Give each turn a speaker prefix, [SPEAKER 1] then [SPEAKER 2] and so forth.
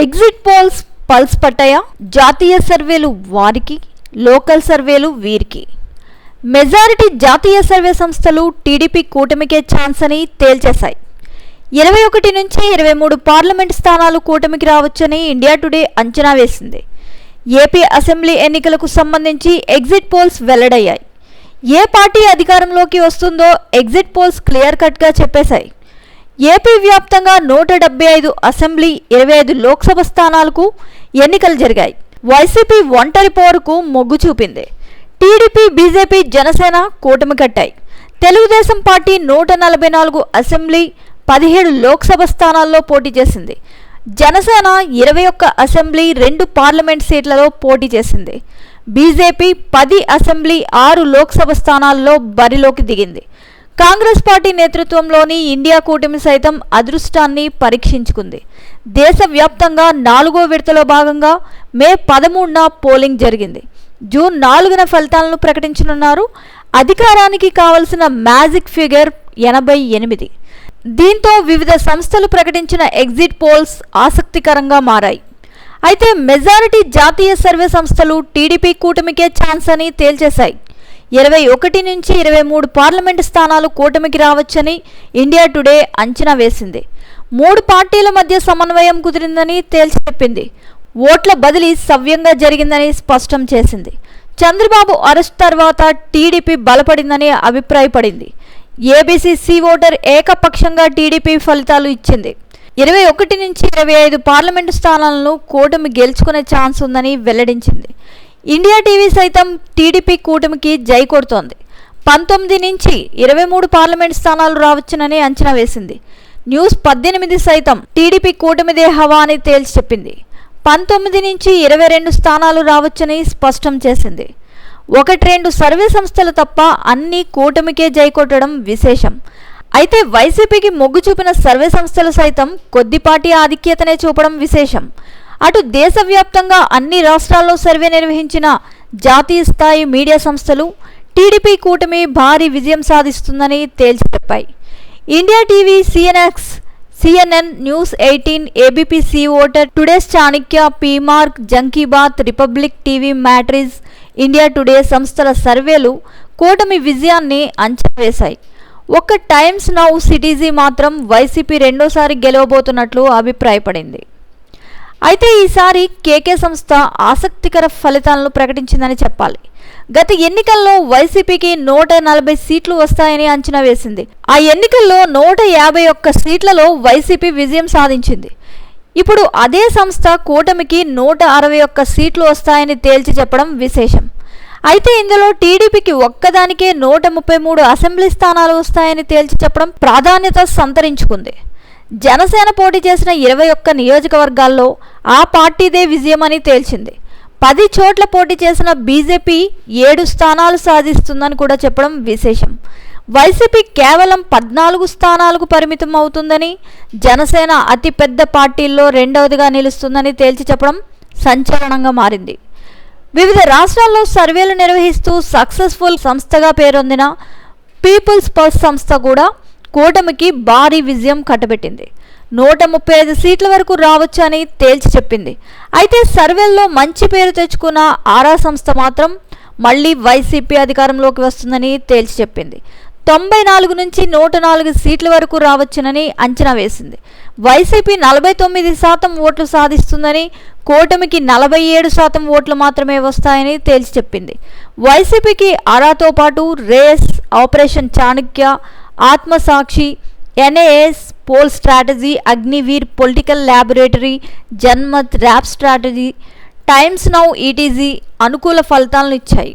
[SPEAKER 1] Exit polls pulse Pattaya జాతీయ సర్వేలు వారికి లోకల్ సర్వేలు వీరికి. మెజారిటీ జాతీయ సర్వే సంస్థలు టీడీపీ కూటమికే ఛాన్స్ అని తేల్చేశాయి. ఇరవై ఒకటి నుంచి ఇరవై మూడు పార్లమెంట్ స్థానాలు కూటమికి రావచ్చని ఇండియా టుడే అంచనా వేసింది. ఏపీ అసెంబ్లీ ఎన్నికలకు సంబంధించి ఎగ్జిట్ పోల్స్ వెల్లడయ్యాయి. ఏ పార్టీ అధికారంలోకి వస్తుందో ఎగ్జిట్ పోల్స్ క్లియర్ కట్గా చెప్పేశాయి. ఏపీ వ్యాప్తంగా నూట డెబ్బై ఐదు అసెంబ్లీ ఇరవై ఐదు లోక్సభ స్థానాలకు ఎన్నికలు జరిగాయి. వైసీపీ ఒంటరి పోరుకు మొగ్గు చూపింది. టీడీపీ బీజేపీ జనసేన కూటమి కట్టాయి. తెలుగుదేశం పార్టీ నూట నలభై నాలుగు అసెంబ్లీ పదిహేడు లోక్సభ స్థానాల్లో పోటీ చేసింది. జనసేన ఇరవై ఒక్క అసెంబ్లీ రెండు పార్లమెంట్ సీట్లలో పోటీ చేసింది. బీజేపీ పది అసెంబ్లీ ఆరు లోక్సభ స్థానాల్లో బరిలోకి దిగింది. కాంగ్రెస్ పార్టీ నేతృత్వంలోని ఇండియా కూటమి సైతం అదృష్టాన్ని పరీక్షించుకుంది. దేశవ్యాప్తంగా నాలుగో విడతలో భాగంగా మే పదమూడున పోలింగ్ జరిగింది. జూన్ నాలుగున ఫలితాలను ప్రకటించనున్నారు. అధికారానికి కావలసిన మ్యాజిక్ ఫిగర్ ఎనభై ఎనిమిది. దీంతో వివిధ సంస్థలు ప్రకటించిన ఎగ్జిట్ పోల్స్ ఆసక్తికరంగా మారాయి. అయితే మెజారిటీ జాతీయ సర్వే సంస్థలు టీడీపీ కూటమికే ఛాన్స్ అని తేల్చేశాయి. ఇరవై ఒకటి నుంచి ఇరవై మూడు పార్లమెంటు స్థానాలు కూటమికి రావచ్చని ఇండియా టుడే అంచనా వేసింది. మూడు పార్టీల మధ్య సమన్వయం కుదిరిందని తేల్చి చెప్పింది. ఓట్ల బదిలీ సవ్యంగా జరిగిందని స్పష్టం చేసింది. చంద్రబాబు అరెస్ట్ తర్వాత టీడీపీ బలపడిందని అభిప్రాయపడింది. ఏబీసీ సి ఓటర్ ఏకపక్షంగా టీడీపీ ఫలితాలు ఇచ్చింది. ఇరవై ఒకటి నుంచి ఇరవై ఐదు పార్లమెంటు స్థానాలను కూటమి గెలుచుకునే ఛాన్స్ ఉందని వెల్లడించింది. ఇండియా టీవీ సైతం టీడీపీ కూటమికి జై కొడుతోంది. పంతొమ్మిది నుంచి ఇరవై మూడు పార్లమెంట్ స్థానాలు రావచ్చునని అంచనా వేసింది. న్యూస్ పద్దెనిమిది సైతం టీడీపీ కూటమిదే హవా అని తేల్చి చెప్పింది. పంతొమ్మిది నుంచి ఇరవై రెండు స్థానాలు రావచ్చని స్పష్టం చేసింది. ఒకటి రెండు సర్వే సంస్థలు తప్ప అన్ని కూటమికే జై కొట్టడం విశేషం. అయితే వైసీపీకి మొగ్గు చూపిన సర్వే సంస్థలు సైతం కొద్దిపాటి ఆధిక్యతనే చూపడం విశేషం. అటు దేశవ్యాప్తంగా అన్ని రాష్ట్రాల్లో సర్వే నిర్వహించిన జాతీయ స్థాయి మీడియా సంస్థలు టీడీపీ కూటమి భారీ విజయం సాధిస్తుందని తేల్చి చెప్పాయి. India TV CNX CNN news eighteen ABP C voter today's Chanakya PMarq Jankibaat Republic TV Matrize India Today సంస్థల సర్వేలు కూటమి విజయాన్ని అంచనా వేశాయి. ఒక్క టైమ్స్ నౌ సిటీజీ మాత్రం వైసీపీ రెండోసారి గెలవబోతున్నట్లు అభిప్రాయపడింది. అయితే ఈసారి కేకే సంస్థ ఆసక్తికర ఫలితాలను ప్రకటించిందని చెప్పాలి. గత ఎన్నికల్లో వైసీపీకి నూట నలభై సీట్లు వస్తాయని అంచనా వేసింది. ఆ ఎన్నికల్లో నూట యాభై ఒక్క సీట్లలో వైసీపీ విజయం సాధించింది. ఇప్పుడు అదే సంస్థ కూటమికి నూట అరవై ఒక్క సీట్లు వస్తాయని తేల్చి చెప్పడం విశేషం. అయితే ఇందులో టీడీపీకి ఒక్కదానికే నూట ముప్పై మూడు అసెంబ్లీ స్థానాలు వస్తాయని తేల్చి చెప్పడం ప్రాధాన్యత సంతరించుకుంది. జనసేన పోటీ చేసిన ఇరవై ఒక్క నియోజకవర్గాల్లో ఆ పార్టీదే విజయమని తేల్చింది. పది చోట్ల పోటీ చేసిన బీజేపీ ఏడు స్థానాలు సాధిస్తుందని కూడా చెప్పడం విశేషం. వైసీపీ కేవలం పద్నాలుగు స్థానాలకు పరిమితం అవుతుందని జనసేన అతిపెద్ద పార్టీల్లో రెండవదిగా నిలుస్తుందని తేల్చి చెప్పడం సంచలనంగా మారింది. వివిధ రాష్ట్రాల్లో సర్వేలు నిర్వహిస్తూ సక్సెస్ఫుల్ సంస్థగా పేరొందిన పీపుల్స్ పల్స్ సంస్థ కూడా కూటమికి భారీ విజయం కట్టబెట్టింది. నూట ముప్పై ఐదు సీట్ల వరకు రావచ్చు అని తేల్చి చెప్పింది. అయితే సర్వేల్లో మంచి పేరు తెచ్చుకున్న ఆరా సంస్థ మాత్రం మళ్ళీ వైసీపీ అధికారంలోకి వస్తుందని తేల్చి చెప్పింది. తొంభై నాలుగు నుంచి నూట నాలుగు సీట్ల వరకు రావచ్చునని అంచనా వేసింది. వైసీపీ నలభై తొమ్మిది శాతం ఓట్లు సాధిస్తుందని కూటమికి నలభై ఏడు శాతం ఓట్లు మాత్రమే వస్తాయని తేల్చి చెప్పింది. వైసీపీకి ఆరాతో పాటు race operation Chanakya Aatmasakshi NAS poll strategy Agniveer political laboratory Janmat rap strategy times now ETG అనుకూల ఫలితాలను ఇచ్చాయి.